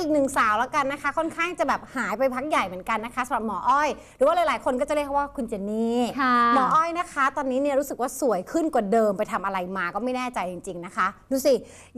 อีกหนึ่งสาวแล้วกันนะคะ ค่อนข้างจะแบบหายไปพักใหญ่เหมือนกันนะคะสำหรับหมออ้อย หรือว่าหลายๆ คนก็จะเรียกว่าคุณเจนนี่ค่ะหมออ้อยนะคะ ตอนนี้เนี่ยรู้สึกว่าสวยขึ้นกว่าเดิมไปทำอะไรมาก็ไม่แน่ใจจริง ๆนะคะ ดูสิ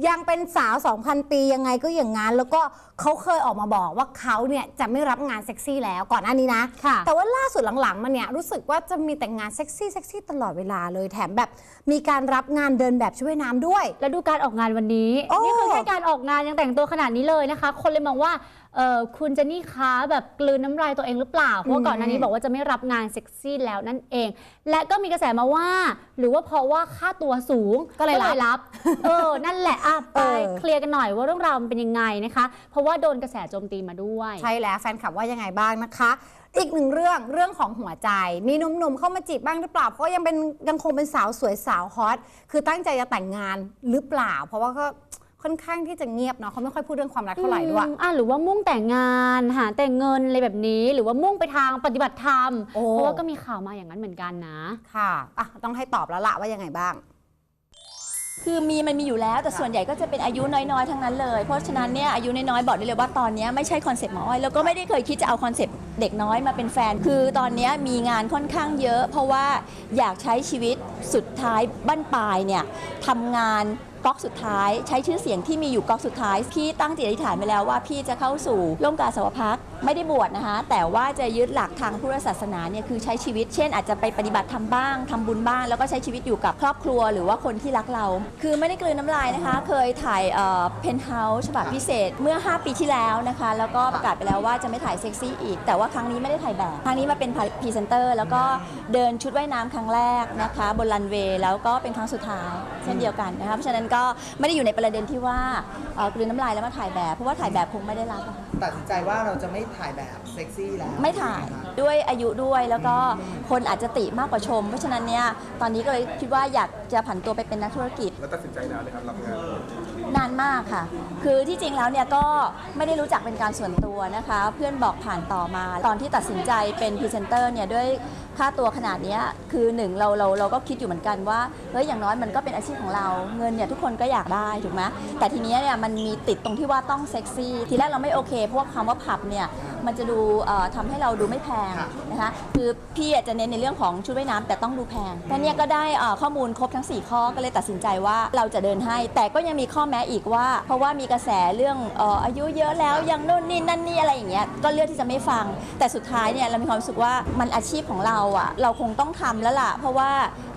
ยังเป็นสาว 2,000 ปียังไงก็อย่างงั้น แล้วก็เขาเคยออกมาบอกว่าเขาเนี่ยจะไม่รับงานเซ็กซี่แล้วก่อนหน้านี้นะ ค่ะ แต่ว่าล่าสุดหลังๆ มาเนี่ยรู้สึกว่าจะมีแต่งงานเซ็กซี่เซ็กซี่ตลอดเวลาเลยแถมแบบมีการรับงานเดินแบบช่วยน้ำด้วย แล้วดูการออกงานวันนี้ โอ้ นี่คือแค่การออกงานยังแต่งตัวขนาดนี้เลยนะคะ คนเลยมองว่าเออคุณเจนนี่คะแบบกลืนน้ำลายตัวเองหรือเปล่า เพราะว่าก่อนหน้านี้บอกว่าจะไม่รับงานเซ็กซี่แล้วนั่นเอง และก็มีกระแสมาว่า หรือว่าเพราะว่าค่าตัวสูงก็เลยรับรับ เออ นั่นแหละอะไปเออเคลียร์กันหน่อยว่าเรื่องราวมันเป็นยังไงนะคะ เพราะว่าโดนกระแสโจมตีมาด้วย ใช่แล้วแฟนคลับว่ายังไงบ้างนะคะ อีกหนึ่งเรื่องเรื่องของหัวใจ มีหนุ่มๆเข้ามาจีบบ้างหรือเปล่า เพราะยังเป็นยังคงเป็นสาวสวยสาวฮอตคือตั้งใจจะแต่งงานหรือเปล่า เพราะว่าก็ ค่อนข้างที่จะเงียบเนาะเขาไม่ค่อยพูดเรื่องความรักเท่าไหร่ด้วย อืมอะหรือว่ามุ่งแต่งงานหาแต่งเงินอะไรแบบนี้ หรือว่ามุ่งไปทางปฏิบัติธรรม โอ้ เพราะว่าก็มีข่าวมาอย่างนั้นเหมือนกันนะ ค่ะอะต้องให้ตอบแล้วละว่ายังไงบ้าง คือมีมันมีอยู่แล้วแต่ส่วนใหญ่ก็จะเป็นอายุน้อยๆ ทั้งนั้นเลย เพราะฉะนั้นเนี่ยอายุน้อยๆ บอกได้เลยว่าตอนเนี้ยไม่ใช่คอนเซ็ปต์หมออ้อยแล้วก็ไม่ได้เคยคิดจะเอาคอนเซ็ปต์เด็กน้อยมาเป็นแฟน คือตอนเนี้ยมีงานค่อนข้างเยอะ เพราะว่าอยากใช้ชีวิตสุดท้ายบั้นปลายเนี่ยทำงาน ก๊อกสุดท้าย ใช้ชื่อเสียงที่มีอยู่ก๊อกสุดท้าย พี่ตั้งจิตอธิษฐานไปแล้วว่าพี่จะเข้าสู่ร่มกาสาวพัก ไม่ได้บวชนะคะ แต่ว่าจะยึดหลักทางพุทธศาสนาเนี่ยคือใช้ชีวิต เช่น อาจจะไปปฏิบัติธรรมบ้างทำบุญบ้าง แล้วก็ใช้ชีวิตอยู่กับครอบครัวหรือว่าคนที่รักเรา คือไม่ได้กลืนน้ำลายนะคะ เคยถ่ายเพนท์เฮาส์ฉบับพิเศษเมื่อ 5 ปีที่แล้วนะคะ แล้วก็ประกาศไปแล้วว่าจะไม่ถ่ายเซ็กซี่อีก แต่ว่าครั้งนี้ไม่ได้ถ่ายแบบ ครั้งนี้มาเป็นพรีเซนเตอร์แล้วก็เดินชุดว่ายน้ำครั้งแรกนะคะ บนรันเวย์แล้วก็เป็นครั้งสุดท้ายเช่นเดียวกันนะคะเพราะฉะนั้นก็ไม่ได้อยู่ในประเด็นที่ว่ากลืนน้ำลายแล้วมาถ่ายแบบ เพราะว่าถ่ายแบบคงไม่ได้รับตัดสินใจว่าเราจะไม่ถ่ายแบบเซ็กซี่แล้วไม่ถ่ายด้วยอายุด้วยแล้วก็คนอาจจะติมากกว่าชม เพราะฉะนั้นเนี่ยตอนนี้ก็เลยคิดว่าอยากจะผันตัวไปเป็นนักธุรกิจ แล้วตัดสินใจนานเลยครับรับงานนานมากค่ะ คือที่จริงแล้วเนี่ยก็ไม่ได้รู้จักเป็นการส่วนตัวนะคะ เพื่อนบอกผ่านต่อมา ตอนที่ตัดสินใจเป็นพรีเซนเตอร์เนี่ยด้วย ค่าตัวขนาดนี้คือหนึ่งเราเราเราก็คิดอยู่เหมือนกันว่าเฮ้ยอย่างน้อยมันก็เป็นอาชีพของเราเงินเนี่ยทุกคนก็อยากได้ถูกไหมแต่ทีเนี้ยเนี่ยมันมีติดตรงที่ว่าต้องเซ็กซี่ทีแรกเราไม่โอเคเพราะว่าคำว่าผับเนี่ยมันจะดูเอ่อทำให้เราดูไม่แพงนะคะคือพี่จะเน้นในเรื่องของชุดว่ายน้ำแต่ต้องดูแพงแต่เนี่ยก็ได้ข้อมูลครบทั้ง 4 ข้อก็เลยตัดสินใจว่าเราจะเดินให้ แต่ก็ยังมีข้อแม้อีกว่า เพราะว่ามีกระแสเรื่องเอ่ออายุเยอะแล้วยังนู่นนี่นั่นนี่อะไรอย่างเงี้ยก็เลือกที่จะไม่ฟัง แต่สุดท้ายเนี่ยเรามีความรู้สึกว่ามันอาชีพของเราอะเราคงต้องทำแล้วล่ะ เพราะว่า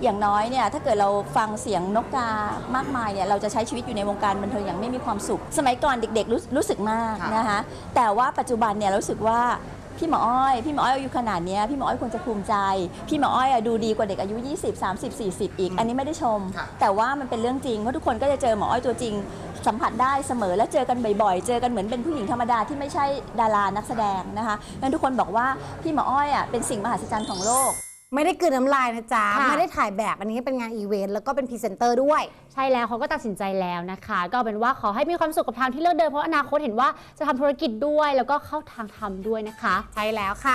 อย่างน้อยเนี่ยถ้าเกิดเราฟังเสียงนกกามากมายเนี่ยเราจะใช้ชีวิตอยู่ในวงการบันเทิงอย่างไม่มีความสุข สมัยก่อนเด็กๆรู้รู้สึกมากนะคะแต่ว่าปัจจุบันเนี่ยรู้สึกว่า พี่หมออ้อย พี่หมออ้อยอายุขนาดเนี้ยพี่หมออ้อยควรจะภูมิใจ พี่หมออ้อยอะดูดีกว่าเด็กอายุ 20 30 40 อีก อันนี้ไม่ได้ชม ค่ะแต่ว่ามันเป็นเรื่องจริงเพราะทุกคนก็จะเจอหมออ้อยตัวจริง สัมผัสได้เสมอและเจอกันบ่อยๆ เจอกันเหมือนเป็นผู้หญิงธรรมดาที่ไม่ใช่ดารานักแสดงนะคะงั้นทุกคนบอกว่าพี่หมออ้อยอะเป็นสิ่งมหัศจรรย์ของโลก ไม่ได้กลืนน้ำลายนะจ๊ะ ค่ะ ไม่ได้ถ่ายแบบอันนี้เป็นงานอีเวนต์แล้วก็เป็นพรีเซนเตอร์ด้วย ใช่แล้วเขาก็ตัดสินใจแล้วนะคะ ก็เอาเป็นว่าขอให้มีความสุขกับทางที่เลือกเดินเพราะอนาคตเห็นว่าจะทำธุรกิจด้วยแล้วก็เข้าทางทำด้วยนะคะ ใช่แล้วค่ะ